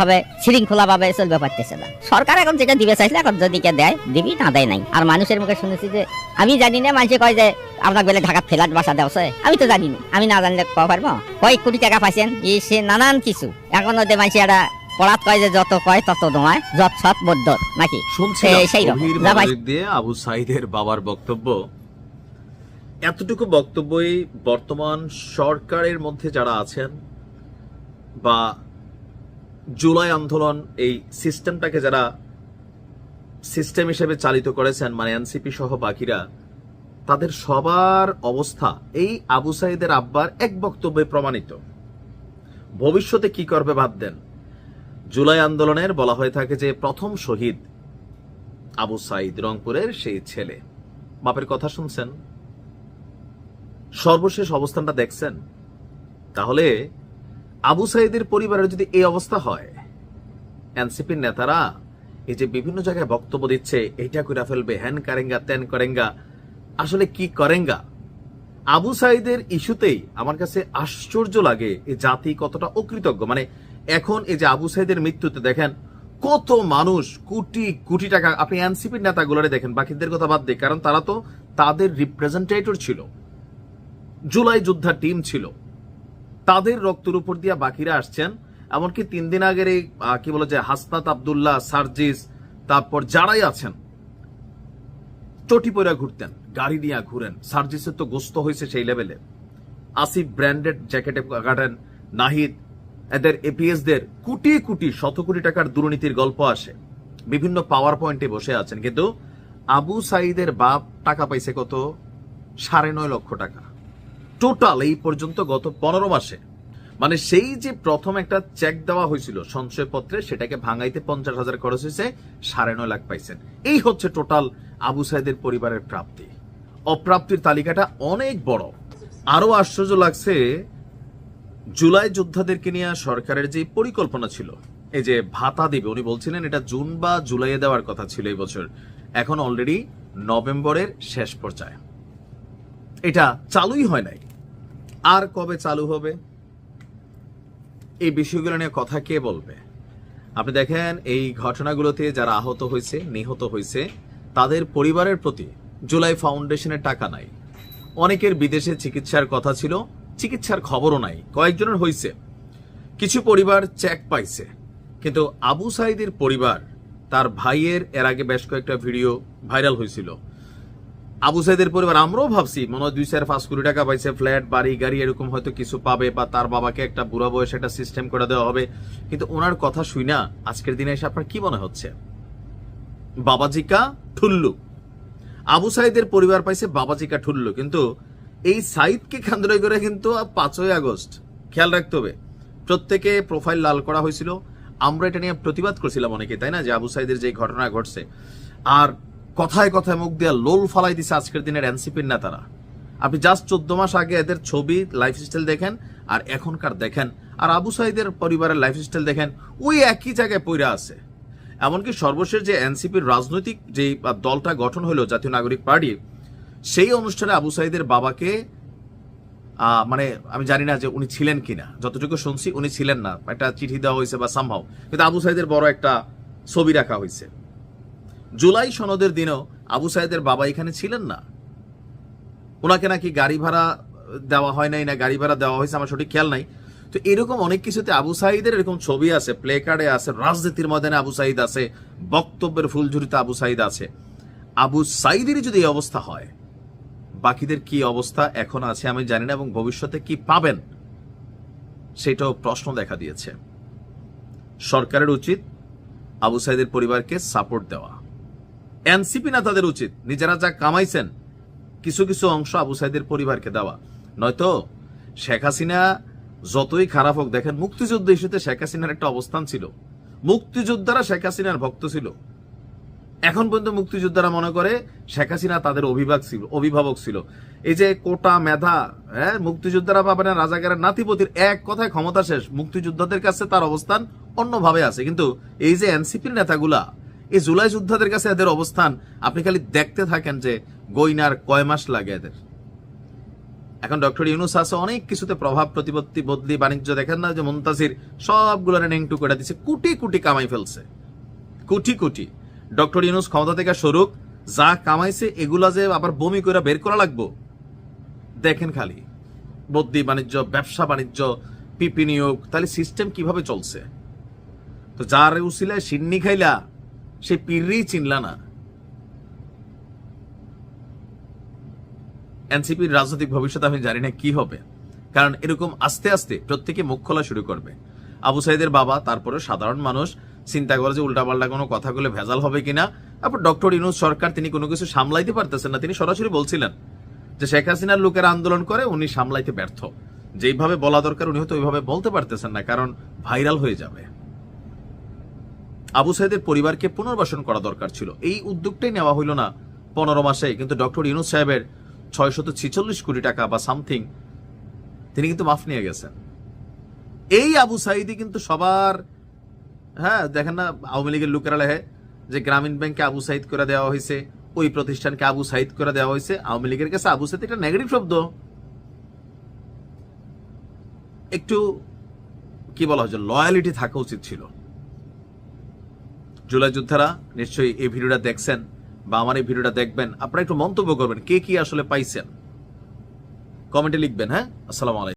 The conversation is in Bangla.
ভাবে শৃঙ্খলা চলবে পারতেছে না। সরকার এখন যেটা দিবে চাইলে এখন যদি কে দেয় দিবি না দেয় নাই। আর মানুষের মুখে শুনেছি যে আমি জানি না মানুষে কয় যে আপনার বেলে ঢাকা ফ্ল্যাট বাসা দেওয়া আমি তো জানি না। আমি না জানলে কয় পারব? কয়েক কোটি টাকা পাইছেন? এই সে নানান কিছু। এখন ওদের মানুষ একটা পড়াত কয় যে যত কয় তত দোমায় যত সৎ বদ্ধ নাকি? সেই দিয়ে আবু সাইদের বাবার বক্তব্য। এতটুকু বক্তব্যই বর্তমান সরকারের মধ্যে যারা আছেন বা জুলাই আন্দোলন এই সিস্টেমটাকে যারা সিস্টেম হিসেবে চালিত করেছেন মানে এনসিপি সহ বাকিরা, তাদের সবার অবস্থা এই আবু সাইদের আব্বার এক বক্তব্যে প্রমাণিত। ভবিষ্যতে কি করবে ভাব দেন জুলাই আন্দোলনের বলা হয়ে থাকে যে প্রথম শহীদ আবু সাইদ রংপুরের সেই ছেলে। বাপের কথা শুনছেন? সর্বশেষ অবস্থানটা দেখছেন? তাহলে আবু সাইদের পরিবারের যদি এই অবস্থা হয়, এনসিপির নেতারা এই যে বিভিন্ন জায়গায় বক্তব্য দিচ্ছে, এইটা করে ফেলবে, হ্যান কারেঙ্গা, ত্যান করেঙ্গা। আসলে কি করেঙ্গা? আবু সাইদের ইস্যুতেই আমার কাছে আশ্চর্য লাগে এই জাতি কতটা অকৃতজ্ঞ। মানে এখন এই যে আবু সাইদের মৃত্যুতে দেখেন, কত মানুষ কোটি কোটি টাকা, আপনি এনসিপির নেতাগুলোরে দেখেন, বাকিদের কথা বাদ দিয়ে, কারণ তারা তো তাদের রিপ্রেজেন্টেটর ছিল। জুলাই যোদ্ধা টিম ছিল। তাদের রক্তের উপর দিয়ে বাকিরা আসছেন। এমনকি তিন দিন আগের এই কি বলে যে হাসনাত আবদুল্লাহ, সার্জিস, তারপর যারাই আছেন, চটি পরে ঘুরতেন, গাড়ি নিয়ে ঘুরেন। সার্জিসের তো গোস্ত হয়েছে সেই লেভেলে। আসিফ ব্র্যান্ডেড জ্যাকেটে কাটেন, নাহিদ, এদের এপিএস দের কোটি কোটি, শত কোটি টাকার দুর্নীতির গল্প আসে। বিভিন্ন পাওয়ার পয়েন্টে বসে আছেন। কিন্তু আবু সাইদের বাপ টাকা পাইছে কত? সাড়ে নয় লক্ষ টাকা। টোটাল এই পর্যন্ত গত পনেরো মাসে। মানে সেই যে প্রথম একটা চেক দেওয়া হয়েছিল সঞ্চয়পত্রে, সেটাকে ভাঙাইতে পঞ্চাশ হাজার খরচ হয়েছে, সাড়ে নয় লাখ পাইছেন। এই হচ্ছে টোটাল আবু সাইদের পরিবারের প্রাপ্তি। অপ্রাপ্তির তালিকাটা অনেক বড়। আরও আশ্চর্য লাগছে, জুলাই যোদ্ধাদেরকে নিয়ে সরকারের যে পরিকল্পনা ছিল, এই যে ভাতা দিবে, উনি বলছিলেন এটা জুন বা জুলাইয়ে দেওয়ার কথা ছিল এই বছর। এখন অলরেডি নভেম্বরের শেষ পর্যায়ে। এটা চালুই হয় নাই। আর কবে চালু হবে? এই বিষয়গুলো নিয়ে কথা কে বলবে? আপনি দেখেন, এই ঘটনাগুলোতে যারা আহত হয়েছে, নিহত হয়েছে, তাদের পরিবারের প্রতি জুলাই ফাউন্ডেশনের টাকা নাই। অনেকের বিদেশে চিকিৎসার কথা ছিল, চিকিৎসার খবরও নাই, কয়েকজনের হয়েছে। কিছু পরিবার চেক পাইছে, কিন্তু আবু সাইদের পরিবার, তার ভাইয়ের, এর আগে বেশ কয়েকটা ভিডিও ভাইরাল হয়েছিল। আবু সাইদের পরিবার, আমরাও ভাবছি, মনে হয় দুই চার পাঁচ কোটি টাকা পাইছে ফ্ল্যাট, বাড়ি, গাড়ি, এরকম হয়তো কিছু পাবে বা তার বাবাকে একটা বুড়া বয়সে একটা সিস্টেম করে দেওয়া হবে। কিন্তু ওনার কথা শুই না, আজকের দিনে এসে আপনার কি মনে হচ্ছে? বাবাজিকা ঠুল্লু। আবু সাইদের পরিবার পাইছে বাবাজিকা ঠুল্লু, কিন্তু এই সাইদকে কেন্দ্র করে কিন্তু পাঁচই আগস্ট। খেয়াল রাখতে হবে, প্রত্যেকে প্রোফাইল লাল করা হয়েছিল। আমরা এটা নিয়ে প্রতিবাদ করছিলাম অনেকে, তাই না? যে আবু সাইদের যে ঘটনা ঘটছে। আর কথায় কথায় মুখ দিয়ে লোল ফালাই দিছে আজকের দিনের এনসিপির নেতারা। আপনি জাস্ট চোদ্দ মাস আগে এদের ছবি লাইফস্টাইল দেখেন, আর এখনকার দেখেন, আর আবু সাইদের পরিবারের লাইফস্টাইল দেখেন, ওই একই জায়গায় পইরা আছে। এমনকি সর্বশেষ যে এনসিপির রাজনৈতিক যে দলটা গঠন হলো জাতীয় নাগরিক পার্টি, সেই অনুষ্ঠানে আবু সাইদের বাবাকে মানে আমি জানি না যে উনি ছিলেন কিনা, যতটুকু শুনছি উনি ছিলেন না, একটা চিঠি দেওয়া হয়েছে বা সম্ভব কিন্তু আবু সাইদের বড় একটা ছবি রাখা হয়েছে। জুলাই সনদের দিনেও আবু সাইদের বাবা এখানে ছিলেন না। ওনাকে নাকি গাড়ি ভাড়া দেওয়া হয় নাই, না গাড়ি ভাড়া দেওয়া হয়েছে, আমার সঠিক খেয়াল নাই। তো এরকম অনেক কিছুতে আবু সাইদের এরকম ছবি আছে প্লে কার্ডে আছে, রাজনীতির ময়দানে আবু সাইদ আছে, বক্তব্যের ফুলঝুরিতে আবু সাইদ আছে। আবু সাইদেরই যদি এই অবস্থা হয়, বাকিদের কি অবস্থা এখন আছে আমি জানি না, এবং ভবিষ্যতে কি পাবেন, সেটাও প্রশ্ন দেখা দিয়েছে। সরকারের উচিত আবু সাইদের পরিবারকে সাপোর্ট দেওয়া। এনসিপি না তাদের উচিত নিজেরা যা কামাইছেন, কিছু কিছু অংশ আবু সাইদের পরিবারকে দেওয়া। নয়তো শেখ হাসিনা যতই খারাপ হোক, দেখেন মুক্তিযুদ্ধ ইস্যুতে শেখ হাসিনার একটা অবস্থান ছিল। মুক্তিযোদ্ধারা শেখ হাসিনার ভক্ত ছিল। এখন পর্যন্ত মুক্তিযোদ্ধারা মনে করে শেখ হাসিনা তাদের অভিভাবক ছিল অভিভাবক ছিল। এই যে কোটা মেধা হ্যাঁ মুক্তিযোদ্ধারা পাবে না, রাজাকারের নাতিপতির এক কথায় ক্ষমতা শেষ, মুক্তিযোদ্ধাদের কাছে তার অবস্থান অন্যভাবে আছে। কিন্তু এই যে এনসিপির নেতাগুলা এই জুলাই যোদ্ধাদের কাছে এদের অবস্থান, আপনি খালি দেখতে থাকেন যে গইনার কয় মাস লাগে এদের। এখন ডক্টর ইউনুস আছে, অনেক কিছুতে প্রভাব, প্রতিপত্তি, বদলি, বাণিজ্য, দেখেন না যে মুন্তাসির সবগুলো নেংটু করে দিচ্ছে কোটি কোটি কামাই ফেলছে। কোটি কোটি। ডক্টর ইউনুস ক্ষমতা থেকে সরুক, যা কামাইছে এগুলা যে আবার বমি করে বের করা লাগবো। দেখেন খালি, বদলি, বাণিজ্য, ব্যবসা, বাণিজ্য, পিপি নিয়োগ, তাহলে সিস্টেম কীভাবে চলছে? তো যার উসিলায় সিন্নি খাইলা সে পিড়ি চিনলা না। এনসিপির রাজনৈতিক ভবিষ্যৎ আমি জানি না কি হবে, কারণ এরকম আস্তে আস্তে প্রত্যেকে মুখ খোলা শুরু করবে। আবু সাইদের বাবা তারপরে সাধারণ মানুষ, চিন্তা করে যে উল্টাপাল্টা কোনো কথাগুলো ভেজাল হবে কিনা। তারপর ডক্টর ইনুজ সরকার, তিনি কোনো কিছু সামলাইতে পারতেছেন না, তিনি সরাসরি বলছিলেন যে শেখ হাসিনার লোকেরা আন্দোলন করে, উনি সামলাইতে ব্যর্থ। যেইভাবে বলা দরকার, উনি হয়তো ওইভাবে বলতে পারতেছেন না, কারণ ভাইরাল হয়ে যাবে। আবু সাইদের পরিবারকে পুনর্বাসন করা দরকার ছিল। এই উদ্যোগটাই নেওয়া হইল না পনেরো মাসে, কিন্তু ডক্টর ইউনুস সাহেবের ছয়শত ছিচল্লিশ কোটি টাকা বা সামথিং তিনি কিন্তু মাফ নিয়ে গেছেন। এই আবু সাইদি কিন্তু সবার হ্যাঁ দেখেন না, আওয়ামী লীগের লোকেরা লেহে যে গ্রামীণ ব্যাংকে আবু সাইদ করে দেওয়া হয়েছে, ওই প্রতিষ্ঠানকে আবু সাইদ করে দেওয়া হয়েছে, আওয়ামী লীগের কাছে আবু সাইদ একটা নেগেটিভ শব্দ। একটু, কি বলা হচ্ছে লয়ালিটি থাকা উচিত ছিল। জুলাই যোদ্ধারা নিশ্চয়ই এই ভিডিওটা দেখছেন বা আমার এই ভিডিওটা দেখবেন। আপনারা একটু মন্তব্য করবেন, কে কি আসলে পাইছেন? কমেন্টে লিখবেন হ্যাঁ? আসসালামু আলাইকুম।